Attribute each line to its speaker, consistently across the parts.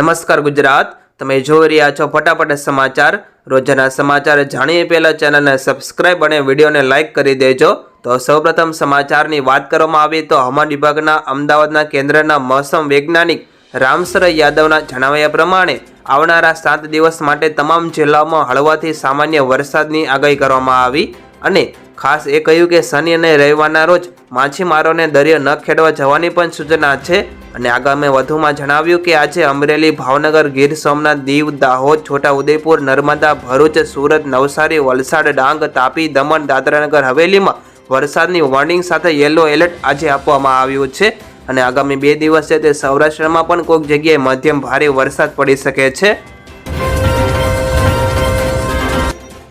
Speaker 1: નમસ્કાર ગુજરાત, તમે જોઈ રહ્યા છો ફટાફટ સમાચાર. રોજાના સમાચાર જાણીએ પહેલાં ચેનલને સબસ્ક્રાઇબ અને વિડીયોને લાઇક કરી દેજો. તો સૌપ્રથમ સમાચારની વાત કરવામાં આવી તો હવામાન વિભાગના અમદાવાદના કેન્દ્રના મોસમ વૈજ્ઞાનિક રામસર યાદવના જણાવ્યા પ્રમાણે આવનારા સાત દિવસ માટે તમામ જિલ્લાઓમાં હળવાથી સામાન્ય વરસાદની આગાહી કરવામાં આવી અને ખાસ એ કહ્યું કે શનિ અને રવિવારના રોજ માછીમારોને દરિયો ન ખેડવા જવાની પણ સૂચના છે અને આગામી વધુમાં જણાવ્યું કે આજે અમરેલી, ભાવનગર, ગીર સોમનાથ, દીવ, દાહોદ છોટા ઉદેપુર નર્મદા, ભરૂચ, સુરત, નવસારી, વલસાડ, ડાંગ, તાપી, દમણ, દાદરાનગર, હવેલીમાં વરસાદની વોર્નિંગ સાથે યલો એલર્ટ આજે આપવામાં આવ્યું છે અને આગામી બે દિવસે તે સૌરાષ્ટ્રમાં પણ કોઈક જગ્યાએ મધ્યમ ભારે વરસાદ પડી શકે છે.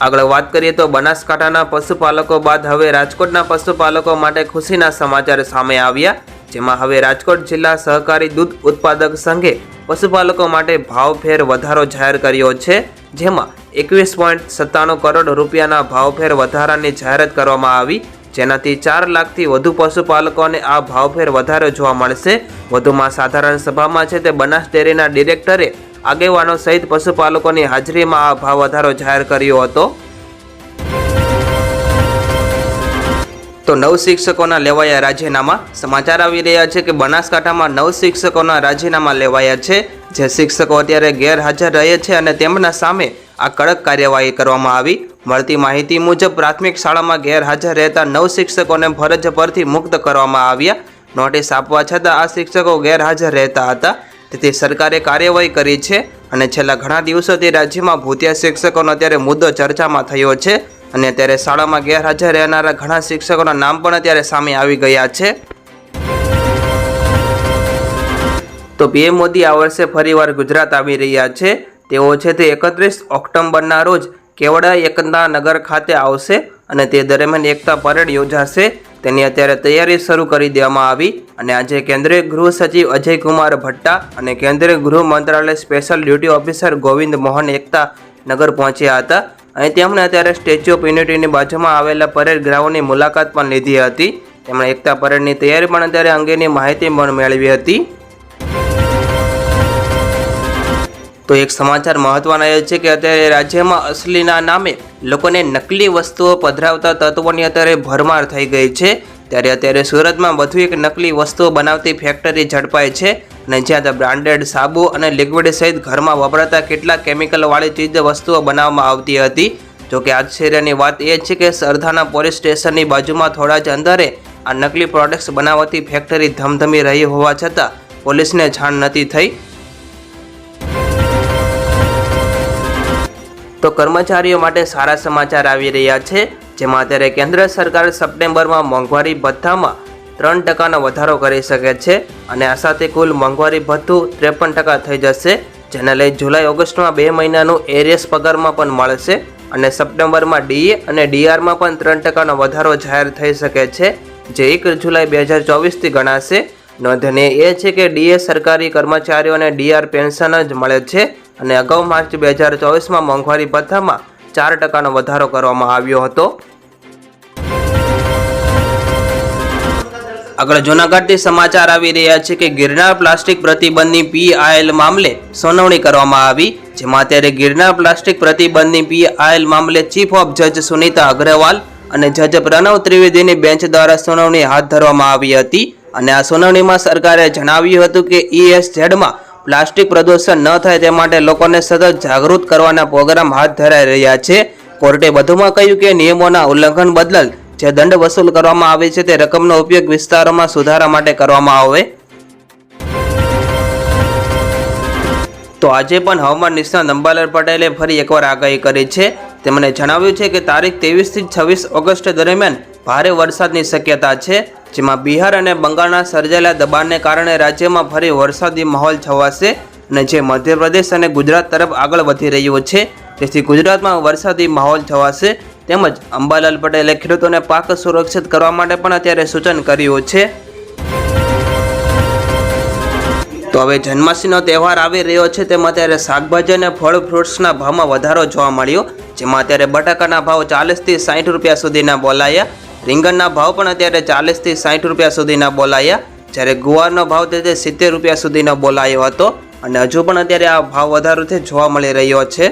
Speaker 1: આગળ વાત કરીએ તો બનાસકાંઠાના પશુપાલકો બાદ હવે રાજકોટના પશુપાલકો માટે ખુશીના સમાચાર સામે આવ્યા, જેમાં હવે રાજકોટ જિલ્લા સહકારી દૂધ ઉત્પાદક સંઘે પશુપાલકો માટે ભાવફેર વધારો જાહેર કર્યો છે, જેમાં એકવીસ પોઈન્ટ સત્તાણું કરોડ રૂપિયાના ભાવફેર વધારાની જાહેરાત કરવામાં આવી, જેનાથી ચાર લાખથી વધુ પશુપાલકોને આ ભાવફેર વધારો જોવા મળશે. વધુમાં સાધારણ સભામાં છે તે બનાસ ડેરીના ડિરેક્ટરે આગેવાનો સહિત પશુપાલકોની હાજરીમાં આ ભાવ વધારો જાહેર કર્યો હતો. તો નવ શિક્ષકોના લેવાયા રાજીનામા. સમાચાર આવી રહ્યા છે કે બનાસકાંઠામાં નવ શિક્ષકોના રાજીનામા લેવાયા છે, જે શિક્ષકો અત્યારે ગેરહાજર રહે છે અને તેમના સામે આ કડક કાર્યવાહી કરવામાં આવી. મળતી માહિતી મુજબ, પ્રાથમિક શાળામાં ગેરહાજર રહેતા નવ શિક્ષકોને ફરજ પરથી મુક્ત કરવામાં આવ્યા. નોટિસ આપવા છતાં આ શિક્ષકો ગેરહાજર રહેતા હતા. તેથી સરકારે કાર્યવાહી કરી છે અને છેલ્લા ઘણા દિવસોથી રાજ્યમાં ભૂતિયા શિક્ષકોનો અત્યારે મુદ્દો ચર્ચામાં થયો છે અને અત્યારે શાળામાં ગેરહાજર રહેનારા ઘણા શિક્ષકોના નામ પણ અત્યારે સામે આવી ગયા છે. તો પીએમ મોદી આ વર્ષે ફરીવાર ગુજરાત આવી રહ્યા છે. તેઓ છે તે એકત્રીસ ઓક્ટોબરના રોજ કેવડા એકતા નગર ખાતે આવશે અને તે દરમિયાન એકતા પરેડ યોજાશે. તેની અત્યારે તૈયારી શરૂ કરી દેવામાં આવી અને આજે કેન્દ્રીય ગૃહ સચિવ અજયકુમાર ભટ્ટા અને કેન્દ્રીય ગૃહ મંત્રાલય special duty officer Govind Mohan Ekta Nagar પહોંચ્યા હતા. અને તેમણે અત્યારે સ્ટેચ્યુ ઓફ યુનિટીની બાજુમાં આવેલા પરેડ ગ્રાઉન્ડની મુલાકાત પણ લીધી હતી. તેમણે એકતા પરેડની તૈયારી પણ અત્યારે અંગેની માહિતી પણ મેળવી હતી. તો એક સમાચાર મહત્વના એ છે કે અત્યારે રાજ્યમાં અસલીના નામે લોકોને નકલી વસ્તુઓ પધરાવતા તત્વોની અત્યારે ભરમાર થઈ ગઈ છે. ત્યારે અત્યારે સુરતમાં વધુ એક નકલી વસ્તુઓ બનાવતી ફેક્ટરી ઝડપાઈ છે અને જ્યાં ત્યાં બ્રાન્ડેડ સાબુ અને લિક્વિડ સહિત ઘરમાં વપરાતા કેટલાક કેમિકલવાળી ચીજ વસ્તુઓ બનાવવામાં આવતી હતી. જોકે આશ્ચર્યની વાત એ છે કે સરથાના પોલીસ સ્ટેશનની બાજુમાં થોડા જ અંદરે આ નકલી પ્રોડક્ટ્સ બનાવતી ફેક્ટરી ધમધમી રહી હોવા છતાં પોલીસને જાણ નથી થઈ. તો કર્મચારીઓ માટે સારા સમાચાર આવી રહ્યા છે, જેમાં અત્યારે કેન્દ્ર સરકાર સપ્ટેમ્બરમાં મોંઘવારી ભથ્થામાં ત્રણ ટકાનો વધારો કરી શકે છે અને આ સાથે કુલ મોંઘવારી ભથ્થું ત્રેપન ટકા થઈ જશે, જેને લઈ જુલાઈ ઓગસ્ટમાં બે મહિનાનું એરિયસ પગારમાં પણ મળશે અને સપ્ટેમ્બરમાં ડીએ અને ડીઆરમાં પણ ત્રણ ટકાનો વધારો જાહેર થઈ શકે છે, જે એક જુલાઈ બે હજાર ચોવીસથી ગણાશે. નોંધનીય એ છે કે ડીએ સરકારી કર્મચારીઓને ડીઆર પેન્શન જ મળે છે અને અગાઉ માર્ચ બે હજાર ચોવીસમાં મોંઘવારી ભથ્થામાં ચાર ટકાનો વધારો કરવામાં આવ્યો હતો. આગળ જૂનાગઢથી સમાચાર આવી રહ્યા છે કે ગિરનાર પ્લાસ્ટિક પ્રતિબંધની પીઆઈએલ મામલે સુનાવણી કરવામાં આવી, જેમાં અત્યારે ગિરનાર પ્લાસ્ટિક પ્રતિબંધની પીઆઈએલ મામલે ચીફ ઓફ જજ સુનીતા અગ્રવાલ અને જજ પ્રણવ ત્રિવેદીની બેન્ચ દ્વારા સુનાવણી હાથ ધરવામાં આવી હતી. અને આ સુનાવણીમાં સરકારે જણાવ્યું હતું કે ઈએસઝેડમાં પ્લાસ્ટિક પ્રદૂષણ ન થાય તે માટે લોકોને સતત જાગૃત કરવાના પ્રોગ્રામ હાથ ધરાઈ રહ્યા છે. કોર્ટે વધુમાં કહ્યું કે નિયમોના ઉલ્લંઘન બદલ જે દંડ વસૂલ કરવામાં આવે છે તે રકમનો ઉપયોગ વિસ્તારોમાં સુધારા માટે કરવામાં આવે. તો આજે પણ હવામાન નિષ્ણાત અંબાલાલ પટેલે ફરી એકવાર આગાહી કરી છે. તેમણે જણાવ્યું છે કે તારીખ ત્રેવીસથી છવ્વીસ ઓગસ્ટ દરમિયાન ભારે વરસાદની શક્યતા છે. જેમાં બિહાર અને બંગાળના સર્જાયેલા દબાણને કારણે રાજ્યમાં ફરી વરસાદી માહોલ છવાશે અને જે મધ્યપ્રદેશ અને ગુજરાત તરફ આગળ વધી રહ્યું છે, તેથી ગુજરાતમાં વરસાદી માહોલ છવાશે. તેમજ અંબાલાલ પટેલે ખેડૂતોને પાક સુરક્ષિત કરવા માટે પણ અત્યારે સૂચન કર્યું છે. તો હવે જન્માષ્ટમીનો તહેવાર આવી રહ્યો છે, તેમાં અત્યારે શાકભાજી અને ફળ ફ્રૂટ્સના ભાવમાં વધારો જોવા મળ્યો, જેમાં અત્યારે બટાકાના ભાવ ચાલીસથી સાઠ રૂપિયા સુધીના બોલાયા. રીંગણના ભાવ પણ અત્યારે ચાલીસથી સાઠ રૂપિયા સુધીના બોલાયા. જ્યારે ગુવારનો ભાવ તે સિત્તેર રૂપિયા સુધીનો બોલાયો હતો અને હજુ પણ અત્યારે આ ભાવ વધારો છે જોવા મળી રહ્યો છે.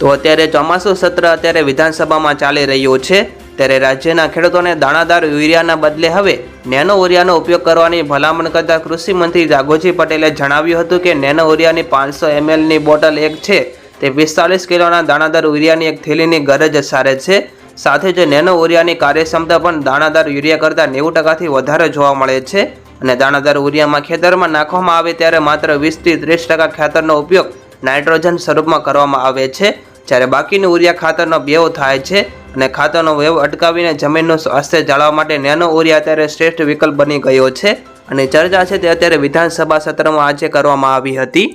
Speaker 1: તો અત્યારે ચોમાસું સત્ર અત્યારે વિધાનસભામાં ચાલી રહ્યું છે. ત્યારે રાજ્યના ખેડૂતોને દાણાદાર યુરિયાના બદલે હવે નેનો યુરિયાનો ઉપયોગ કરવાની ભલામણ કરતા કૃષિ મંત્રી રાઘોજી પટેલે જણાવ્યું હતું કે નેનો યુરિયાની પાંચસો એમએલની બોટલ એક છે. તે પિસ્તાલીસ કિલોના દાણાદાર યુરિયાની એક થેલીની ગરજ સારે છે. સાથે જ નેનો યુરિયાની કાર્યક્ષમતા પણ દાણાદાર યુરિયા કરતાં નેવું ટકાથી વધારે જોવા મળે છે અને દાણાદાર યુરિયામાં ખેતરમાં નાખવામાં આવે ત્યારે માત્ર વીસથી ત્રીસ ટકા ખાતરનો ઉપયોગ નાઇટ્રોજન સ્વરૂપમાં કરવામાં આવે છે. જ્યારે બાકીનું ઉરિયા ખાતરનો વ્યવ થાય છે અને ખાતરનો વ્યવ અટકાવીને જમીનનું સ્વાસ્થ્ય જાળવવા માટે નેનો યુરિયા અત્યારે શ્રેષ્ઠ વિકલ્પ બની ગયો છે અને ચર્ચા છે તે અત્યારે વિધાનસભા સત્રમાં આજે કરવામાં આવી હતી.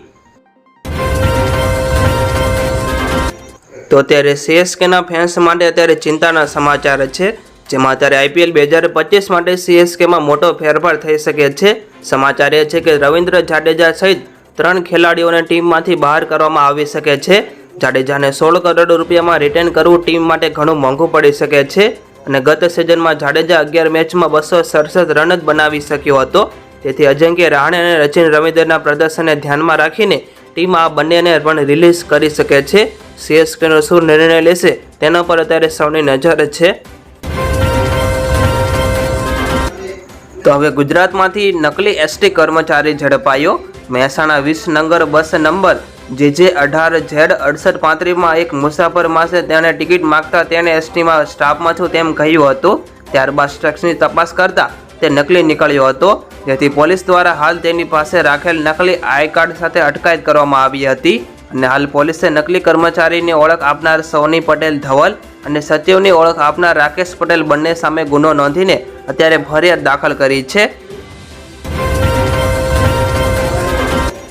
Speaker 1: તો અત્યારે સીએસકેના ફેન્સ માટે અત્યારે ચિંતાના સમાચાર છે, જેમાં અત્યારે આઈપીએલ બે હજાર પચીસ માટે સીએસકેમાં મોટો ફેરફાર થઈ શકે છે. સમાચાર એ છે કે રવિન્દ્ર જાડેજા સહિત ત્રણ ખેલાડીઓને ટીમમાંથી બહાર કરવામાં આવી શકે છે. જાડેજાને સોળ કરોડ રૂપિયામાં રિટેન કરવું ટીમ માટે ઘણું મોંઘું પડી શકે છે અને ગત સિઝનમાં જાડેજા અગિયાર મેચમાં બસો સડસઠ રન જ બનાવી શક્યો હતો. તેથી અજંક્ય રહાણે અને રચિન રવિન્દ્રના પ્રદર્શનને ધ્યાનમાં રાખીને ટીમ આ બંનેને પણ રિલીઝ કરી શકે છે. સીએસકેનો શું નિર્ણય લેશે તેના પર અત્યારે સૌની નજર છે. તો હવે ગુજરાતમાંથી નકલી એસટી કર્મચારી ઝડપાયો. મહેસાણા વીસ નંબર બસ નંબર જે જે અઢાર ઝેડ અડસઠ પાંત્રીસમાં એક મુસાફર માસે તેણે ટિકિટ માગતા તેણે એસટીમાં સ્ટાફમાં છું તેમ કહ્યું હતું. ત્યારબાદ સ્ટ્રક્સની તપાસ કરતા તે નકલી નીકળ્યો હતો. જેથી પોલીસ દ્વારા હાલ તેની પાસે રાખેલ નકલી આઈ કાર્ડ સાથે અટકાયત કરવામાં આવી હતી. અને હાલ પોલીસે નકલી કર્મચારીની ઓળખ આપનાર સોની પટેલ ધવલ અને સચિવની ઓળખ આપનાર રાકેશ પટેલ બંને સામે ગુનો નોંધીને અત્યારે ફરિયાદ દાખલ કરી છે.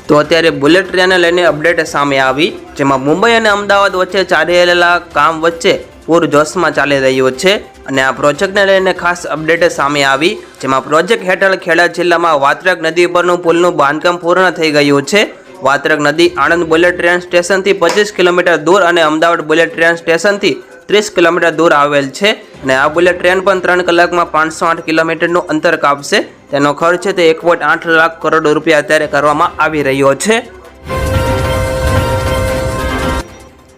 Speaker 1: તો અત્યારે બુલેટ ટ્રેનને લઈને અપડેટ સામે આવી, જેમાં મુંબઈ અને અમદાવાદ વચ્ચે ચાલી રહેલા કામ વચ્ચે પૂર જોશમાં ચાલી રહ્યું છે અને આ પ્રોજેક્ટને લઈને ખાસ અપડેટ સામે આવી, જેમાં પ્રોજેક્ટ હેઠળ ખેડા જિલ્લામાં વાત્રક નદી પરનું પુલનું બાંધકામ પૂર્ણ થઈ ગયું છે. વાત્રક નદી આણંદ બુલેટ ટ્રેન સ્ટેશનથી પચીસ કિલોમીટર દૂર અને અમદાવાદ બુલેટ ટ્રેન સ્ટેશનથી ત્રીસ કિલોમીટર દૂર આવેલ છે અને આ બુલેટ ટ્રેન પણ ત્રણ કલાકમાં પાંચસો આઠ કિલોમીટરનું અંતર કાપશે. તેનો ખર્ચ છે તે એક પોઈન્ટ આઠ લાખ કરોડ રૂપિયા અત્યારે કરવામાં આવી રહ્યો છે.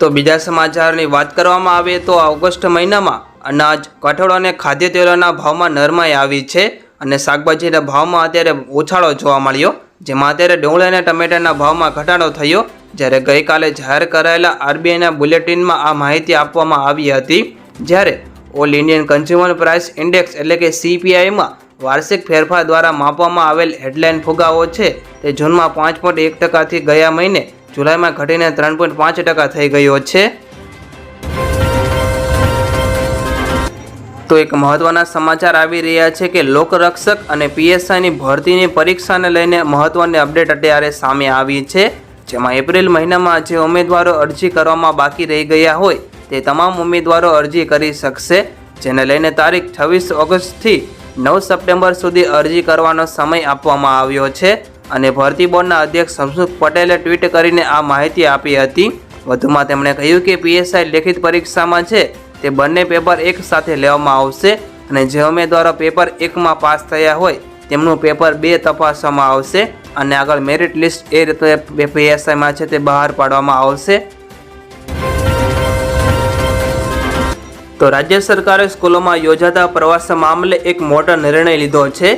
Speaker 1: તો બીજા સમાચારની વાત કરવામાં આવે તો ઓગસ્ટ મહિનામાં અનાજ, કઠોળ અને ખાદ્ય તેલોના ભાવમાં નરમાઈ આવી છે અને શાકભાજીના ભાવમાં અત્યારે ઉછાળો જોવા મળ્યો. જેમાં અત્યારે ડુંગળી અને ટમેટાના ભાવમાં ઘટાડો થયો, જ્યારે ગઈકાલે જાહેર કરાયેલા આરબીઆઈના બુલેટિનમાં આ માહિતી આપવામાં આવી હતી. જ્યારે all Indian consumer price index એટલે કે સીપીઆઈમાં વાર્ષિક ફેરફાર દ્વારા માપવામાં આવેલ હેડલાઇન ફુગાવો છે, તે જૂનમાં પાંચ પોઈન્ટ એક ટકાથી ગયા મહિને જુલાઈમાં ઘટીને ત્રણ પોઈન્ટ પાંચ ટકા થઈ ગયો છે. તો એક મહત્વના સમાચાર આવી રહ્યા છે કે લોકરક્ષક અને પીએસઆઈની ભરતીની પરીક્ષાને લઈને મહત્વની અપડેટ અત્યારે સામે આવી છે. જેમાં એપ્રિલ મહિનામાં જે ઉમેદવારો અરજી કરવામાં બાકી રહી ગયા હોય, તે તમામ ઉમેદવારો અરજી કરી શકશે, જેને લઈને તારીખ છવ્વીસ ઓગસ્ટથી નવ સપ્ટેમ્બર સુધી અરજી કરવાનો સમય આપવામાં આવ્યો છે. અને ભરતી બોર્ડના અધ્યક્ષ હમસુખ પટેલે ટ્વીટ કરીને આ માહિતી આપી હતી. વધુમાં તેમણે કહ્યું કે પીએસઆઈ લેખિત પરીક્ષામાં છે તે બંને પેપર એક સાથે લેવામાં આવશે અને જે ઉમેદવારો પેપર એકમાં પાસ થયા હોય, તેમનું પેપર બે તપાસવામાં આવશે અને આગળ મેરિટ લિસ્ટ એ રીતે પીએસઆઈમાં છે તે બહાર પાડવામાં આવશે. તો રાજ્ય સરકારે સ્કૂલોમાં યોજાતા પ્રવાસ મામલે એક મોટો નિર્ણય લીધો છે.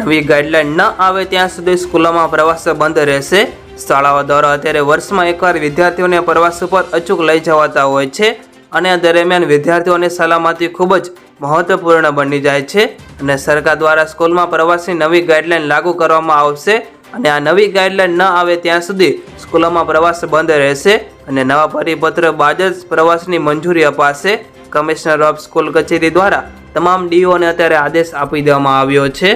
Speaker 1: નવી ગાઈડલાઈન ન આવે ત્યાં સુધી સ્કૂલોમાં પ્રવાસ બંધ રહેશે. શાળાઓ દ્વારા અત્યારે વર્ષમાં એકવાર વિદ્યાર્થીઓને પ્રવાસ ઉપર અચૂક લઈ જવાતા હોય છે. અને દરમિયાન વિદ્યાર્થીઓની સલામતી ખૂબ જ મહત્વપૂર્ણ બની જાય છે અને સરકાર દ્વારા સ્કૂલમાં પ્રવાસની નવી ગાઈડલાઈન લાગુ કરવામાં આવશે અને આ નવી ગાઈડલાઈન ન આવે ત્યાં સુધી સ્કૂલોમાં પ્રવાસ બંધ રહેશે અને નવા પરિપત્ર બાદ જ પ્રવાસની મંજૂરી અપાશે. કમિશનર ઓફ સ્કૂલ કચેરી દ્વારા તમામ ડીઓને અત્યારે આદેશ આપી દેવામાં આવ્યો છે.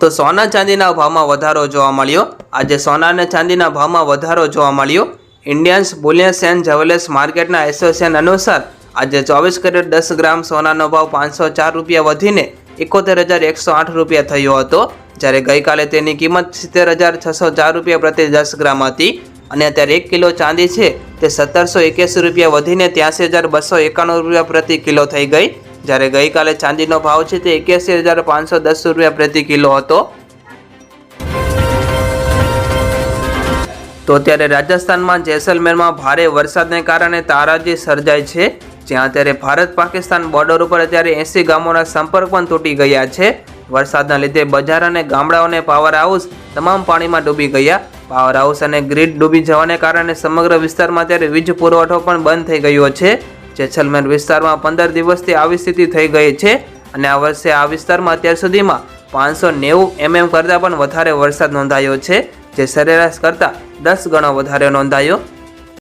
Speaker 1: તો સોના ચાંદીના ભાવમાં વધારો જોવા મળ્યો. આજે સોના અને ચાંદીના ભાવમાં વધારો જોવા મળ્યો. ઇન્ડિયન્સ બુલિયન્સ એન્ડ જ્વેલર્સ માર્કેટના એસોસિએશન અનુસાર આજે ચોવીસ કેરેટ દસ ગ્રામ સોનાનો ભાવ પાંચસો ચાર રૂપિયા વધીને એકોતેર હજાર એકસો આઠ રૂપિયા થયો હતો. જ્યારે ગઈકાલે તેની કિંમત સિત્તેર હજાર છસો ચાર રૂપિયા પ્રતિ દસ ગ્રામ હતી અને અત્યારે એક કિલો ચાંદી છે તે સત્તરસો એક્યાસી રૂપિયા વધીને ત્યાંસી હજાર બસો એકાણું રૂપિયા પ્રતિ કિલો થઈ ગઈ. જ્યારે ગઈકાલે ચાંદીનો ભાવ છે તે એક્યાસી હજાર પાંચસો દસ રૂપિયા પ્રતિ કિલો હતો. તો ત્યારે રાજસ્થાનમાં જેસલમેરમાં ભારે વરસાદને કારણે તારાજી સર્જાય છે. જ્યાં અત્યારે ભારત પાકિસ્તાન બોર્ડર ઉપર અત્યારે એસી ગામોના સંપર્ક પણ તૂટી ગયા છે. વરસાદના લીધે બજાર અને ગામડાઓને પાવર હાઉસ તમામ પાણીમાં ડૂબી ગયા. પાવર હાઉસ અને ગ્રીડ ડૂબી જવાને કારણે સમગ્ર વિસ્તારમાં અત્યારે વીજ પુરવઠો પણ બંધ થઈ ગયો છે. જેસલમેર વિસ્તારમાં પંદર દિવસથી આવી સ્થિતિ થઈ ગઈ છે અને આ વર્ષે આ વિસ્તારમાં અત્યાર સુધીમાં પાંચસો નેવું એમએમ કરતાં પણ વધારે વરસાદ નોંધાયો છે, જે સરેરાશ કરતાં દસ ગણો વધારે નોંધાયો.